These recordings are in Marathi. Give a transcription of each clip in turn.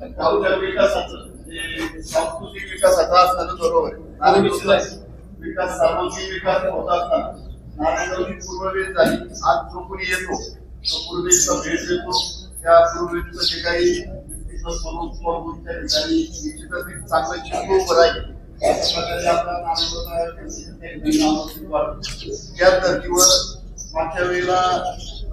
गावच्या विकासाचं सांस्कृतिक विकासाचा असताना बरोबर विकास सार्वजनिक विकास होत असताना. नारायणगावची पूर्ववेध झाली. आज जो कोणी येतो तो पूर्वेचा भेट देतो. त्या पूर्वेचं जे काही स्वरूप स्वरूप त्या ठिकाणी निश्चितच एक चांगलं चित्र उभं राहील. या धर्तीवर मागच्या वेळेला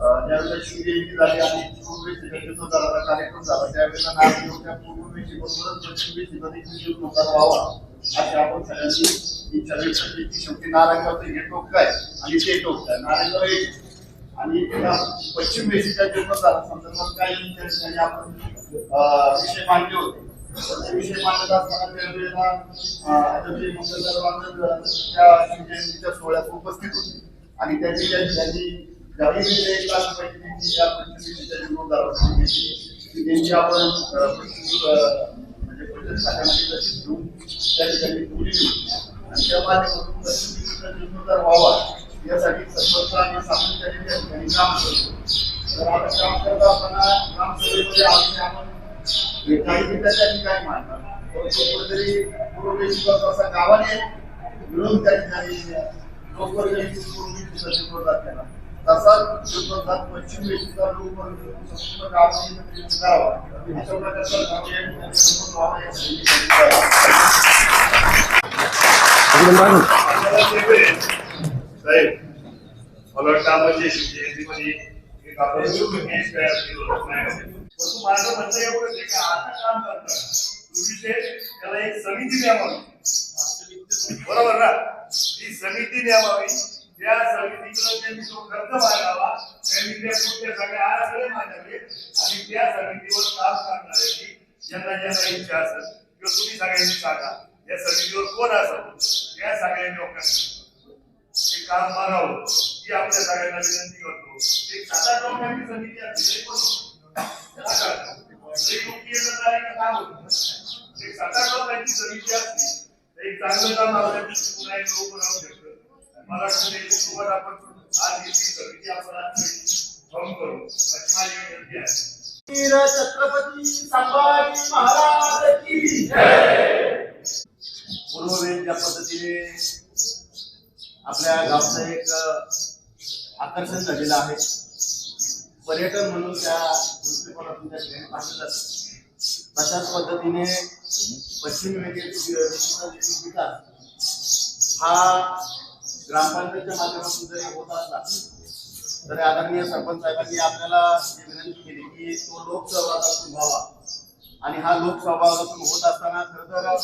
ज्यावेळेला शिवजयंती झाली आणि पूर्वेची त्याच्यातून झाला कार्यक्रम झाला त्यावेळेला नारायणगावच्या पूर्वेची बरोबरच पश्चिमेची देखील जीवनोद्धार व्हावा अशी आपण सगळ्यांनी इच्छा व्यक्त केली. की शेवटी नारायणगावचं हे टोक काय आणि ते टोक काय नारायणगाव एक आणि पश्चिम वेशीच्या जीवनोद्धार संदर्भात काही त्या ठिकाणी आपण विषय मांडले होते. तर ते विषय मांडत असताना त्यावेळेला आदरणीय मंगलदार त्या शिवजयंतीच्या सोहळ्यात उपस्थित होते. आणि त्यांनी त्या ठिकाणी मी एक लाख या पंचवीसच्या जीवनोद्धारासाठी त्यांची आपण म्हणजे बचत खात्यामध्ये घेऊन त्या ठिकाणी ठेवली आणि त्या माध्यमातून पश्चिमेचा व्हावा यासाठी सरपंच आणि सातत्याने त्या ठिकाणी काम करतो तर आता काम करत असताना ग्रामसभेमध्ये आम्ही आपण हे काही मुद्दे ठिकाणी मांडणार परंतु कुठेतरी पूर्वेशिवाचा असा गावाने मिळून त्या ठिकाणी लोकवर्गणीची पूर्वीचा जीवनोद्धार केला तसाच पश्चिम वेशीचा लोकवर्ग संपूर्ण साहेब मला वाटतं आपण जे जयंतीमध्ये एक आपण तयार केलं नाही. परंतु माझं म्हणणं एवढंच आहे की आता काम करतात तुम्ही ते त्याला एक समिती द्यावी बरोबर ना ही समिती द्यावी त्या समितीकडे त्यांनी तो खर्च मागावा त्यांनी त्या पुढच्या सगळ्या आराखडे मांडावे आणि त्या समितीवर काम करणाऱ्यांनी ज्यांना ज्यांना इच्छा असेल किंवा तुम्ही सगळ्यांनी सांगा या समितीवर कोण असावं त्या सगळ्या लोकांनी. हे काम मागावं ही आपल्या सगळ्यांना विनंती करतो. एक सात आठ लोकांची समिती असते एक काम होतं. एक सात आठ लोकांची समिती असली एक चांगलं काम आपल्याकडे पुन्हा एक लोक राहू शकतं वाटतं त्याच्यासोबत आपण आज समिती आपण आज फॉर्म करू. अशी माझी विनंती आहे. वीर छत्रपती संभाजी महाराज की जय. पूर्ववेद ज्या पद्धतीने आपल्या गावचं एक आकर्षण झालेलं आहे. पर्यटन म्हणून त्या दृष्टिकोनातून त्या ठिकाणी जातं तशाच पद्धतीने पश्चिम विकास हा ग्रामपंचायतच्या माध्यमातून जरी होत असला तरी आदरणीय सरपंच साहेबांनी आपल्याला जी विनंती केली की तो लोकसहभागातून व्हावा आणि हा लोकसहभागातून होत असताना खर तर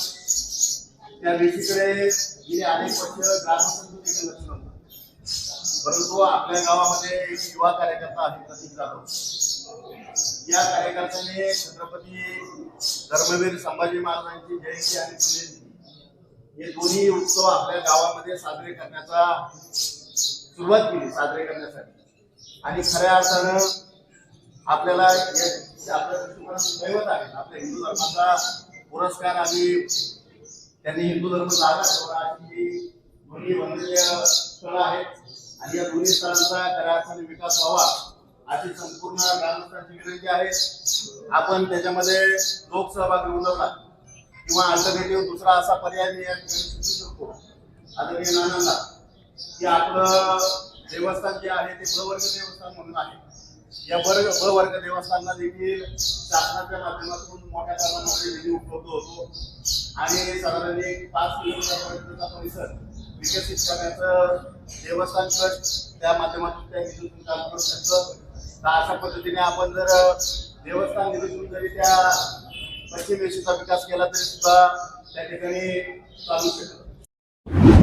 त्या व्यक्तीकडे गेले अनेक वर्ष ग्रामपंचायत लक्ष नव्हतं. परंतु आपल्या गावामध्ये एक युवा कार्यकर्ता आहे प्रतीक जाधव. या कार्यकर्त्याने छत्रपती धर्मवीर संभाजी महाराजांची जयंती आणि पुण्यतिथी हे दोन्ही उत्सव आपल्या गावामध्ये साजरे करण्याचा सुरुवात केली साजरे करण्यासाठी. आणि खऱ्या अर्थानं आपल्याला आपल्या दैवत आहे. आपल्या हिंदू धर्माचा पुरस्कार आणि त्यांनी हिंदू धर्म जागा दोन्ही वंदनीय स्थळ आहेत. आणि या दोन्ही स्थळांचा खऱ्या अर्थाने विकास व्हावा अशी संपूर्ण ग्रामस्थांची विनंती आहे. आपण त्याच्यामध्ये लोकसहभाग नोंदवला किंवा अल्टरनेटिव्ह दुसरा असा पर्याय मी या ठिकाणी सुचवू शकतो. आदरणीय नानांना की आपलं देवस्थान जे आहे ते प्रवर्ग देवस्थान म्हणून आहे. या वर्ग प्रवर्ग देवस्थानला देखील शासनाच्या माध्यमातून मोठ्या प्रमाणामध्ये निधी उपलब्ध होतो. आणि साधारण एक पाच किलोमीटरपर्यंतचा परिसर विकसित करण्याचं देवस्थान ट्रस्ट त्या माध्यमातून त्या निधीतून काम करू शकतं. तर अशा पद्धतीने आपण जर देवस्थान निधीतून जरी त्या पश्चिम वेशीचा विकास केला तरी सुद्धा त्या ठिकाणी चालू शकतो